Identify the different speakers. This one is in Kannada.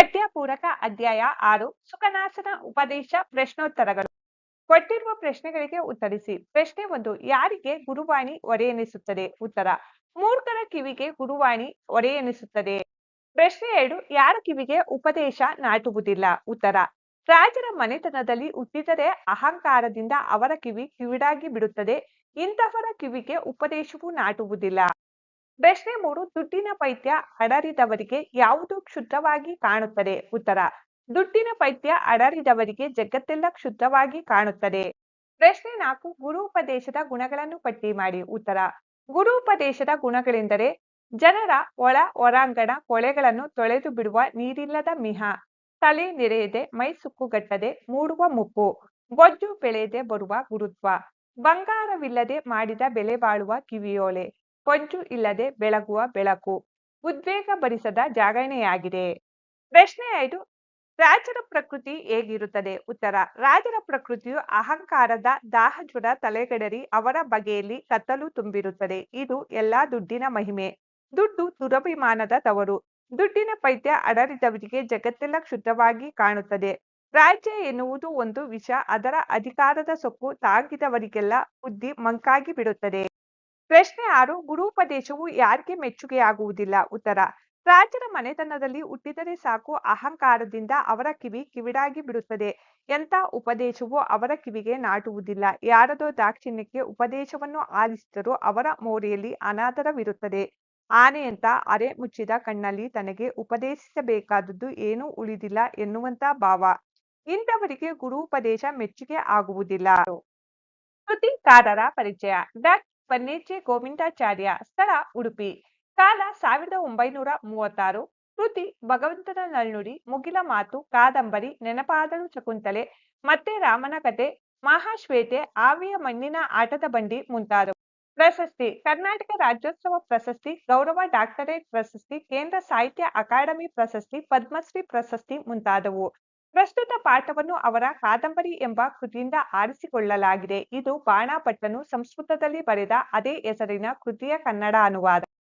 Speaker 1: ಪಠ್ಯ ಪೂರಕ ಅಧ್ಯಾಯ ಆರು ಸುಖನಾಸನ ಉಪದೇಶ ಪ್ರಶ್ನೋತ್ತರಗಳು. ಕೊಟ್ಟಿರುವ ಪ್ರಶ್ನೆಗಳಿಗೆ ಉತ್ತರಿಸಿ. ಪ್ರಶ್ನೆ ಒಂದು, ಯಾರಿಗೆ ಗುರುವಾಣಿ ಒರೆಯೆನಿಸುತ್ತದೆ ಉತ್ತರ, ಮೂರ್ಖರ ಕಿವಿಗೆ ಗುರುವಾಣಿ ಒರೆಯೆನಿಸುತ್ತದೆ ಪ್ರಶ್ನೆ ಎರಡು, ಯಾರ ಕಿವಿಗೆ ಉಪದೇಶ ನಾಟುವುದಿಲ್ಲ? ಉತ್ತರ, ರಾಜರ ಮನೆತನದಲ್ಲಿ ಹುಟ್ಟಿದರೆ ಅಹಂಕಾರದಿಂದ ಅವರ ಕಿವಿ ಕಿವಿಡಾಗಿ ಬಿಡುತ್ತದೆ. ಇಂತಹವರ ಕಿವಿಗೆ ಉಪದೇಶವೂ ನಾಟುವುದಿಲ್ಲ. ಪ್ರಶ್ನೆ ಮೂರು ದುಡ್ಡಿನ ಪೈತ್ಯ ಅಡರಿದವರಿಗೆ ಯಾವುದು ಕ್ಷುದ್ರವಾಗಿ ಕಾಣುತ್ತದೆ? ಉತ್ತರ, ದುಡ್ಡಿನ ಪೈತ್ಯ ಅಡರಿದವರಿಗೆ ಜಗತ್ತೆಲ್ಲ ಕ್ಷುದ್ರವಾಗಿ ಕಾಣುತ್ತದೆ. ಪ್ರಶ್ನೆ ನಾಲ್ಕು, ಗುರುಪದೇಶದ ಗುಣಗಳನ್ನು ಪಟ್ಟಿ ಮಾಡಿ. ಉತ್ತರ, ಗುರುಪದೇಶದ ಗುಣಗಳೆಂದರೆ ಜನರ ಒಳ ಹೊರಾಂಗಣ ಕೊಳೆಗಳನ್ನು ತೊಳೆದು ಬಿಡುವ ನೀರಿಲ್ಲದ ಮಿಹ, ತಲೆ ನೆರೆಯದೆ, ಮೈ ಸುಕ್ಕುಗಟ್ಟದೆ, ಮೂಡುವ ಮುಪ್ಪು, ಗೊಜ್ಜು ಬೆಳೆಯದೆ ಬರುವ ಗುರುತ್ವ, ಬಂಗಾರವಿಲ್ಲದೆ ಮಾಡಿದ ಬೆಲೆ ಬಾಳುವ ಕಿವಿಯೋಲೆ. ಹೊಂಚು ಇಲ್ಲದೆ ಬೆಳಗುವ ಬೆಳಕು. ಉದ್ವೇಗ ಭರಿಸದ ಜಾಗರಣೆಯಾಗಿದೆ. ಪ್ರಶ್ನೆ ಐದು, ರಾಜರ ಪ್ರಕೃತಿ ಹೇಗಿರುತ್ತದೆ? ಉತ್ತರ, ರಾಜರ ಪ್ರಕೃತಿಯು ಅಹಂಕಾರದ ದಾಹಜ್ವರ ತಲೆಗಡರಿ ಅವರ ಬಗೆಯಲ್ಲಿ ಕತ್ತಲು ತುಂಬಿರುತ್ತದೆ. ಇದು ಎಲ್ಲಾ ದುಡ್ಡಿನ ಮಹಿಮೆ. ದುಡ್ಡು ದುರಭಿಮಾನದ ತವರು. ದುಡ್ಡಿನ ಪೈತ್ಯ ಅಡರಿದವರಿಗೆ ಜಗತ್ತೆಲ್ಲ ಕ್ಷುದ್ರವಾಗಿ ಕಾಣುತ್ತದೆ. ರಾಜ್ಯ ಎನ್ನುವುದು ಒಂದು ವಿಷ, ಅದರ ಅಧಿಕಾರದ ಸೊಕ್ಕು ತಾಗಿದವರಿಗೆಲ್ಲ ಬುದ್ಧಿ ಮಂಕಾಗಿ ಬಿಡುತ್ತದೆ. ಪ್ರಶ್ನೆ ಆರು ಗುರುಪದೇಶವು ಯಾರಿಗೆ ಮೆಚ್ಚುಗೆಯಾಗುವುದಿಲ್ಲ? ಉತ್ತರ, ರಾಜರ ಮನೆತನದಲ್ಲಿ ಹುಟ್ಟಿದರೆ ಸಾಕು, ಅಹಂಕಾರದಿಂದ ಅವರ ಕಿವಿ ಕಿವಿಡಾಗಿ ಬಿಡುತ್ತದೆ. ಎಂಥ ಉಪದೇಶವು ಅವರ ಕಿವಿಗೆ ನಾಟುವುದಿಲ್ಲ. ಯಾರದೋ ದಾಕ್ಷಿಣ್ಯಕ್ಕೆ ಉಪದೇಶವನ್ನು ಆಲಿಸಿದರೂ ಅವರ ಮೋರೆಯಲ್ಲಿ ಅನಾದರವಿರುತ್ತದೆ. ಆನೆಯಂತ ಅರೆ ಮುಚ್ಚಿದ ಕಣ್ಣಲ್ಲಿ ತನಗೆ ಉಪದೇಶಿಸಬೇಕಾದದ್ದು ಏನೂ ಉಳಿದಿಲ್ಲ ಎನ್ನುವಂತ ಭಾವ. ಇಂಥವರಿಗೆ ಗುರುಪದೇಶ ಮೆಚ್ಚುಗೆ ಆಗುವುದಿಲ್ಲ. ಕೃತಿಕಾರರ ಪರಿಚಯ. ಡಾಕ್ಟರ್ ಬನ್ನೇಜೆ ಗೋವಿಂದಾಚಾರ್ಯ ಸ್ಥಳ ಉಡುಪಿ. ಕಾಲ ಸಾವಿರದ ಒಂಬೈನೂರ ಮೂವತ್ತಾರು. ಕೃತಿ ಭಗವಂತನ ನಲ್ನುಡಿ ಮುಗಿಲ ಮಾತು, ಕಾದಂಬರಿ, ನೆನಪಾದಳು ಶಕುಂತಲೆ, ಮತ್ತೆ ರಾಮನ ಕತೆ, ಮಹಾಶ್ವೇತೆ ಆವಿಯ ಮಣ್ಣಿನ ಆಟದ ಬಂಡಿ ಮುಂತಾದವು. ಪ್ರಶಸ್ತಿ, ಕರ್ನಾಟಕ ರಾಜ್ಯೋತ್ಸವ ಪ್ರಶಸ್ತಿ, ಗೌರವ ಡಾಕ್ಟರೇಟ್ ಪ್ರಶಸ್ತಿ, ಕೇಂದ್ರ ಸಾಹಿತ್ಯ ಅಕಾಡೆಮಿ ಪ್ರಶಸ್ತಿ, ಪದ್ಮಶ್ರೀ ಪ್ರಶಸ್ತಿ ಮುಂತಾದವು. ಪ್ರಸ್ತುತ ಪಾಠವನ್ನು ಅವರ ಕಾದಂಬರಿ ಎಂಬ ಕೃತಿಯಿಂದ ಆರಿಸಿಕೊಳ್ಳಲಾಗಿದೆ. ಇದು ಬಾಣಾಪಟ್ಟನು ಸಂಸ್ಕೃತದಲ್ಲಿ ಬರೆದ ಅದೇ ಹೆಸರಿನ ಕೃತಿಯ ಕನ್ನಡ ಅನುವಾದ.